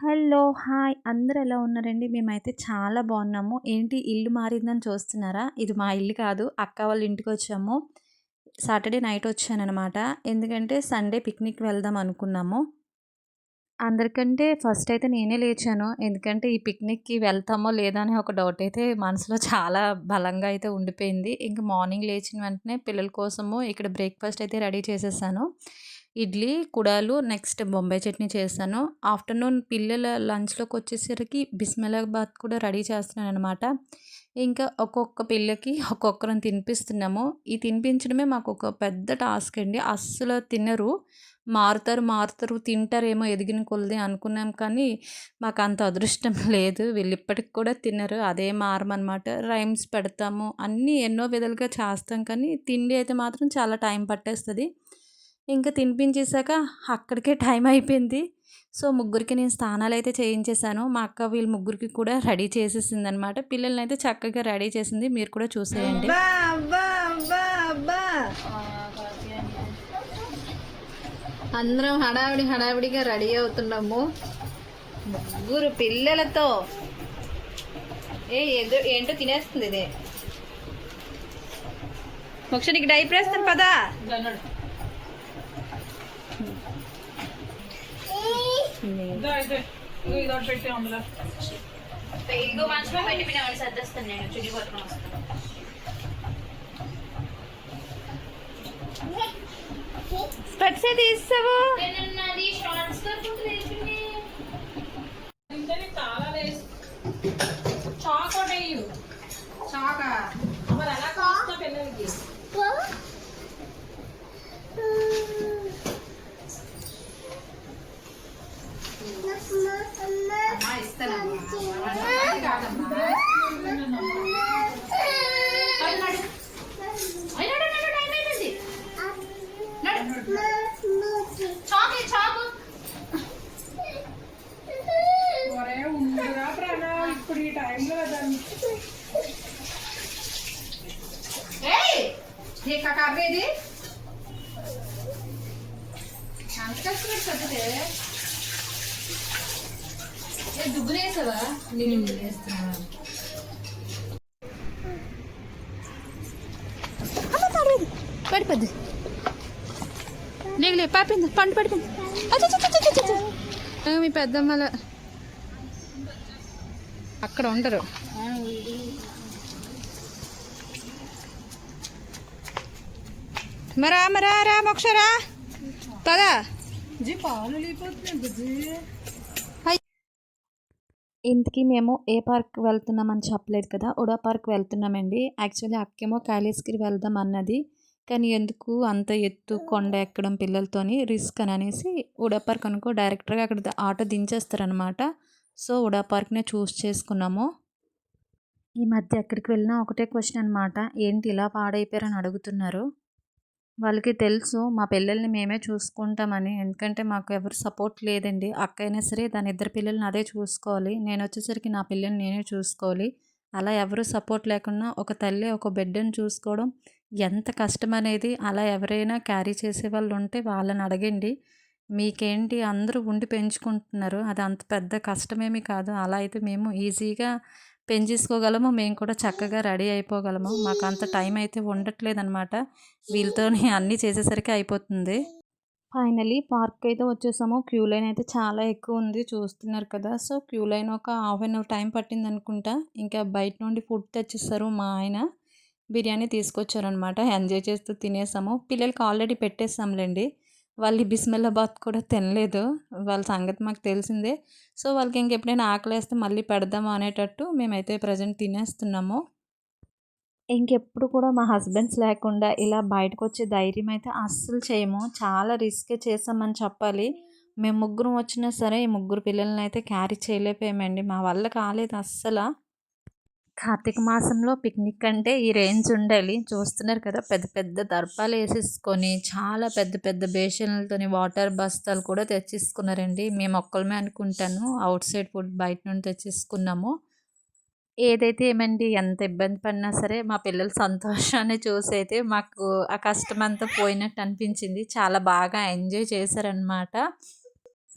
Hello! Hi! అందరు ఎలా ఉన్నారండి? మేమైతే చాలా బాగున్నాము. ఏంటి ఇల్లు మారిందని చూస్తున్నారా? ఇది మా ఇల్లు కాదు. అక్క వాళ్ళ ఇంటికి వచ్చాము సాటర్డే నైట్ వచ్చాననమాట. ఎందుకంటే సండే పిక్నిక్ వెళ్దాం అనుకున్నాము. అందరికంటే ఫస్ట్ అయితే నేనే లేచాను. ఎందుకంటే ఈ పిక్నిక్‌కి వెళ్తామో లేదా అనే ఒక డౌట్ అయితే మనసులో చాలా బలంగా అయితే ఉండిపోయింది. ఇంక మార్నింగ్ లేచిన వెంటనే పిల్లల కోసము ఇక్కడ బ్రేక్‌ఫాస్ట్ అయితే రెడీ చేసేసాను. ఇడ్లీ, కుడాలు నెక్స్ట్ బొంబాయి చట్నీ చేశాను. ఆఫ్టర్‌నూన్ పిల్లల లంచ్‌లోకి వచ్చేసరికి బిస్మిలాబాద్ కూడా రెడీ చేస్తున్నాను అనమాట ఇంకా ఒక్కొక్క పిల్లకి ఒక్కొక్కరిని తినిపిస్తున్నాము. ఈ తినిపించడమే మాకు ఒక పెద్ద టాస్క్ అండి. అస్సలు తినరు. మారుతారు, మారుతారు తింటారేమో ఎదిగిన కొలది అనుకున్నాం కానీ మాకు అంత అదృష్టం లేదు. వీళ్ళు ఇప్పటికి కూడా తినరు. అదే మారమనమాట. రైమ్స్ పెడతాము. అన్నీ ఎన్నో విధాలుగా చేస్తాం కానీ తిండి అయితే మాత్రం చాలా టైం పట్టేస్తుంది ఇంకా తినిపించేసాక అక్కడికే టైం అయిపోయింది. సో, ముగ్గురికి నేను స్నానాలైతే చేయించేసాను. మా అక్క వీళ్ళ ముగ్గురికి కూడా రెడీ చేసేసిందనమాట. పిల్లలనైతే చక్కగా రెడీ చేసింది. మీరు కూడా చూసేయండి. అబ్బా అబ్బా అబ్బా అబ్బా అందరం హడావిడి హడావిడిగా రెడీ అవుతున్నాము ముగ్గురు పిల్లలతో ఏ ఏదో ఏంటో తినేస్తుంది ఇది ఒకసారి నీకు డైపర్ వేస్తాను పదా ఇదిగో మంచంలో పెట్టి పిల్లవాడిని సర్దేస్తాను నేను చుడి పట్టుకొని వస్తాను స్పెట్స్ అయితే ఇస్తావు నాది షార్ట్స్ చాకు చాకు ఏయ్ నీకు కర్రీ ఇది అంత కష్టపడి చదివితే ఏ దుగ్గునేసావా నేను వేస్తున్నా పడిపోద్ది. లేవులే పాపింది పండు పడిపోయింది. మీ పెద్దమ్మల అక్కడ ఉండరు. మరా మరా రా మోక్షరా. పదా. ఇంతకీ మేము ఏ పార్క్ వెళ్తున్నామని చెప్పలేదు కదా ఉడా పార్క్ వెళ్తున్నామండి. యాక్చువల్లీ అక్కేమో కాళేశ్గిరి వెళ్దాం అన్నది కానీ ఎందుకు అంత ఎత్తు కొండ ఎక్కడం పిల్లలతోని రిస్క్ అని అనేసి ఉడా పార్క్ అనుకో డైరెక్ట్గా అక్కడ ఆటో దించేస్తారనమాట సో ఉడా పార్క్నే చూస్ చేసుకున్నాము. ఈ మధ్య ఎక్కడికి వెళ్ళినా ఒకటే క్వశ్చన్ అనమాట ఏంటి ఇలా పాడైపోయారని అడుగుతున్నారు. వాళ్ళకి తెలుసు మా పిల్లల్ని మేమే చూసుకుంటామని. ఎందుకంటే మాకు ఎవరు సపోర్ట్ లేదండి. అక్క అయినా సరే దాని ఇద్దరు పిల్లల్ని అదే చూసుకోవాలి. నేను వచ్చేసరికి నా పిల్లల్ని నేనే చూసుకోవాలి. అలా ఎవరు సపోర్ట్ లేకుండా ఒక తల్లి ఒక బిడ్డను చూసుకోవడం ఎంత కష్టం అనేది అలా ఎవరైనా క్యారీ చేసే వాళ్ళు ఉంటే వాళ్ళని అడగండి. మీకేంటి? అందరూ ఉండి పెంచుకుంటున్నారు. అది అంత పెద్ద కష్టమేమి కాదు. అలా అయితే మేము ఈజీగా పెంచేసుకోగలము మేము కూడా చక్కగా రెడీ అయిపోగలము. మాకు అంత టైం అయితే ఉండట్లేదు అనమాట అన్నీ చేసేసరికి అయిపోతుంది. ఫైనలీ పార్క్ అయితే వచ్చేసాము. క్యూ లైన్ అయితే చాలా ఎక్కువ ఉంది చూస్తున్నారు కదా. సో క్యూ లైన్ ఒక హాఫ్ అన్ అవర్ టైం పట్టింది అనుకుంటా. ఇంకా బయట నుండి ఫుడ్ తెచ్చిస్తారు మా ఆయన. బిర్యానీ తీసుకొచ్చారనమాట ఎంజాయ్ చేస్తూ తినేసాము. పిల్లలకి ఆల్రెడీ పెట్టేసాంలేండి. వాళ్ళు ఈ బిస్మిల్లాబాద్ కూడా తినలేదు. వాళ్ళ సంగతి మాకు తెలిసిందే. సో వాళ్ళకి ఇంకెప్పుడైనా ఆకలేస్తే మళ్ళీ పెడదాము అనేటట్టు మేమైతే ప్రజెంట్ తినేస్తున్నాము. ఇంకెప్పుడు కూడా మా హస్బెండ్స్ లేకుండా ఇలా బయటకు వచ్చే ధైర్యం అయితే అస్సలు చేయము. చాలా రిస్కే చేసామని చెప్పాలి. మేము ముగ్గురం వచ్చినా సరే ఈ ముగ్గురు పిల్లల్ని అయితే క్యారీ చేయలేకపోయామండి. మా వల్ల కాలేదు అస్సలు. కార్తీక మాసంలో పిక్నిక్ అంటే ఈ రేంజ్ ఉండాలి. చూస్తున్నారు కదా పెద్ద పెద్ద దర్పాలు వేసేసుకొని చాలా పెద్ద పెద్ద బేషన్లతోని వాటర్ బస్తాలు కూడా తెచ్చేసుకున్నారండి. మేము ఒక్కళ్ళమే అనుకుంటాను. అవుట్ సైడ్ ఫుడ్ బయట నుండి తెచ్చేసుకున్నాము. ఏదైతే ఏమండి ఎంత ఇబ్బంది పడినా సరే మా పిల్లల సంతోషాన్ని చూసి అయితే మాకు ఆ కష్టం అంతా పోయినట్టు అనిపించింది. చాలా బాగా ఎంజాయ్ చేశారనమాట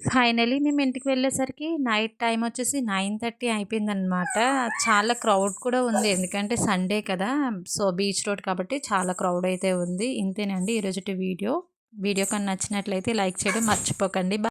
ఫైనలీ మేము ఇంటికి వెళ్ళేసరికి నైట్ టైం వచ్చేసి నైన్ థర్టీ అయిపోయిందనమాట చాలా క్రౌడ్ కూడా ఉంది. ఎందుకంటే సండే కదా. సో బీచ్ రోడ్ కాబట్టి చాలా క్రౌడ్ అయితే ఉంది. ఇంతేనండి ఈరోజు వీడియో. వీడియో కానీ నచ్చినట్లయితే లైక్ చేయడం మర్చిపోకండి.